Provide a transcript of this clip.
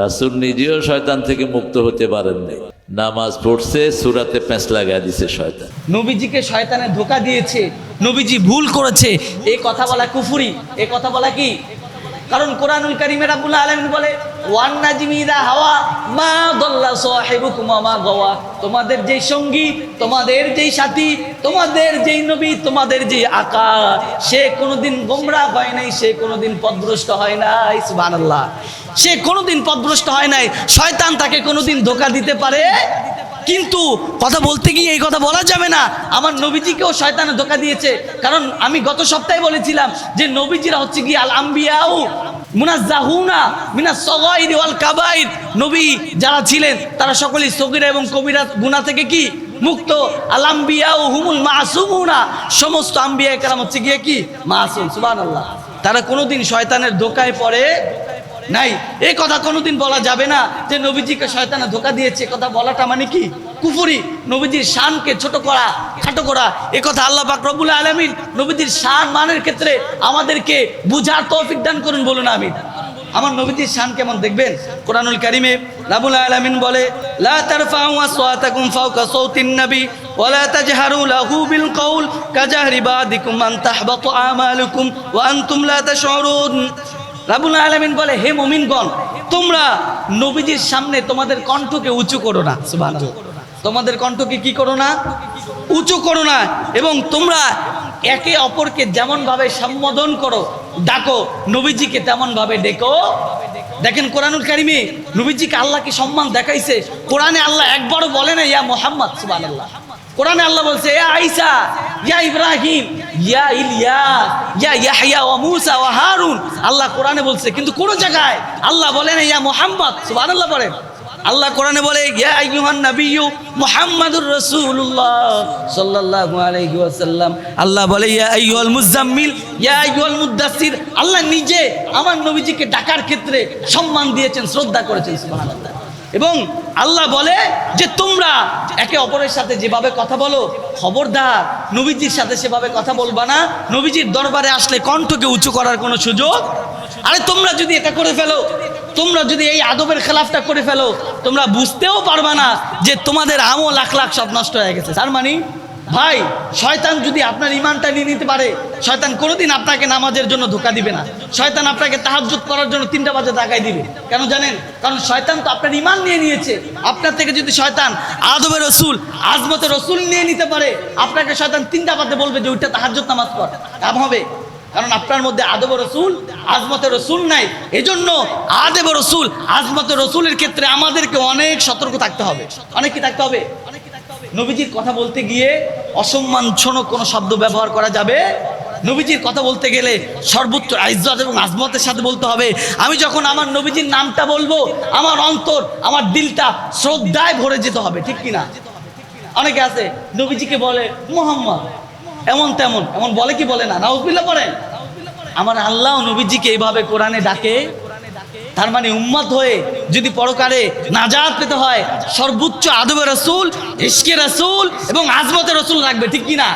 রাসুল নিজেও শয়তান থেকে মুক্ত হতে পারেন পারেননি। নামাজ পড়ছে, সুরাতে প্যাঁচ লাগা দিছে শয়তান। নবীজিকে শয়তানে ধোকা দিয়েছে, নবীজি ভুল করেছে। এই কথা বলা কুফুরি, এ কথা বলা কি? কারণ কোরআনুল কারিমের আব্বুল আলমিন বলে, ওয়ান নাজমিদা হাওয়া, মা তোমাদের যেই সঙ্গী, তোমাদের যেই সাথী, তোমাদের যেই নবী, তোমাদের যেই আকা সে কোনোদিন গোমরা হয় নাই, সে কোনোদিন পদভ্রষ্ট হয় নাই, সুবহানাল্লাহ। সে কোনোদিন পদভ্রষ্ট হয় নাই, শয়তান তাকে কোনোদিন ধোকা দিতে পারে, কিন্তু কথা বলতে গিয়ে এই কথা বলা যাবে না। আমার নবীজিকেও শয়তানে ধোকা দিয়েছে। কারণ আমি গত সপ্তাহে বলেছিলাম যে নবীজিরা হচ্ছে কি আল নবী যারা ছিলেন, তারা সকলেই সগীরা এবং কবিরা গুনাহ থেকে কি? মুক্ত। আল আম্বিয়াউ হুমুল মাসুমুনা। সমস্ত আম্বিয়া কেরাম হচ্ছে গিয়ে কি? মাসুম, সুবহানাল্লাহ। তারা কোনোদিন শয়তানের ধোকায় পড়ে নাই। এই কথা কোনোদিন বলা যাবে না যে নবীজিকে শয়তানে ধোকা দিয়েছে। কথা বলাটা মানে কি? কুফুরি নবীজির শানকে ছোট করা, খাটো করা, এ কথা আল্লাহ পাক রব্বুল আলামিন নবীজির শান মানের ক্ষেত্রে আমাদেরকে বুঝার তৌফিক দান করুন, বলুন আমি আমার নবীজির শান কেমন দেখবেন? কোরআনুল কারিমে রাবুল আলামিন বলে, লা তারফাউ আসওয়াতাকুম ফাওকা সাউতিন নবী লাহু বিল কওল কাজাহরি বাদিকুম আন তাহবাতু আমালুকুম ওয়া আনতুম লা তাশউরুন। রাবুল আলমিন বলে, হে মমিনগণ, তোমরা নবীজির সামনে তোমাদের কণ্ঠকে উঁচু করো না। সুবহানাল্লাহ। তোমাদের কণ্ঠকে কি করো না? উঁচু করো না এবং তোমরা একে অপরকে যেমন ভাবে সম্বোধন করো, ডাকো, নবীজিকে তেমন ভাবে ডেকো। দেখেন কোরআনুল কারিমে নবীজিকে আল্লাহ কি সম্মান দেখাইছে? কোরআনে আল্লাহ একবারও বলে না, ইয়া মোহাম্মদ সুবহানাল্লাহ। কোরআনে আল্লাহ বলছে ইয়া আইসা, ইয়া ইব্রাহিম, ইয়া ইলিয়াস, ইয়া ইয়াহইয়া ওয়া মূসা ওয়া হারুন। আল্লাহ কোরআনে বলছে, কিন্তু কোন জায়গায় আল্লাহ বলে না, ইয়া মুহাম্মদ সুবহানাল্লাহ বলেন। আল্লাহ কোরআনে বলে মুহাম্মাদুর আল্লাহ বলে আল্লাহ নিজে আমার নবীজিকে ডাকার ক্ষেত্রে সম্মান দিয়েছেন, শ্রদ্ধা করেছেন এবং আল্লাহ বলে যে, তোমরা একে অপরের সাথে যেভাবে কথা বলো, খবরদার, নবীজির সাথে সেভাবে কথা বলবা না। নবীজির দরবারে আসলে কণ্ঠকে উঁচু করার কোনো সুযোগ আরে তোমরা যদি এটা করে ফেলো তোমরা যদি এই আদবের খেলাফটা করে ফেলো, তোমরা বুঝতেও পারবা না যে তোমাদের আমও লাখ লাখ সব নষ্ট হয়ে গেছে। তার মানে ভাই, শয়তান যদি আপনার ইমানটা নিয়ে নিতে পারে, শয়তান কোনোদিন আপনাকে নামাজের জন্য ধোকা দিবে না। শয়তান আপনাকে তাহাজ্জুদ করার জন্য তিনটা বাজে তাকাই দিবে। কেন জানেন? কারণ শয়তান তো আপনার ইমান নিয়ে নিয়েছে। আপনার থেকে যদি শয়তান আদবে রসুল আজমতে রসুল নিয়ে নিতে পারে, আপনাকে শয়তান তিনটা বাজে বলবে যে ওইটা তাহাজ্জুদ নামাজ কাম হবে? কারণ আপনার মধ্যে আদব রসুল আজমতে রসুল নাই। এজন্য আদেব রসুল আজমতে রসুলের ক্ষেত্রে আমাদেরকে অনেক সতর্ক থাকতে হবে। অনেক কি থাকতে হবে? নবীজির কথা বলতে গিয়ে অসম্মানজনক কোনো শব্দ ব্যবহার করা যাবে। নবীজির কথা বলতে গেলে সর্বোচ্চ ইজ্জত এবং আজমতের সাথে বলতে হবে। আমি যখন আমার নবীজির নামটা বলব, আমার অন্তর, আমার দিলটা শ্রদ্ধায় ভরে যেতে হবে, ঠিক কি না অনেকে আছে, নবীজিকে বলে, মোহাম্মদ। এমন তেমন, এমন বলে কি বলে না? নাউজবিল্লা পড়ে। আমার আল্লাহ নবীজিকে এইভাবে কোরআনে ডাকে, তার মানে উম্মত হয়ে যদি পরকারে নাজাত পেতে হয়, সর্বোচ্চ আদবে রসুল, ইশকে রসুল এবং আজমতে রসুল রাখবে, ঠিক কি না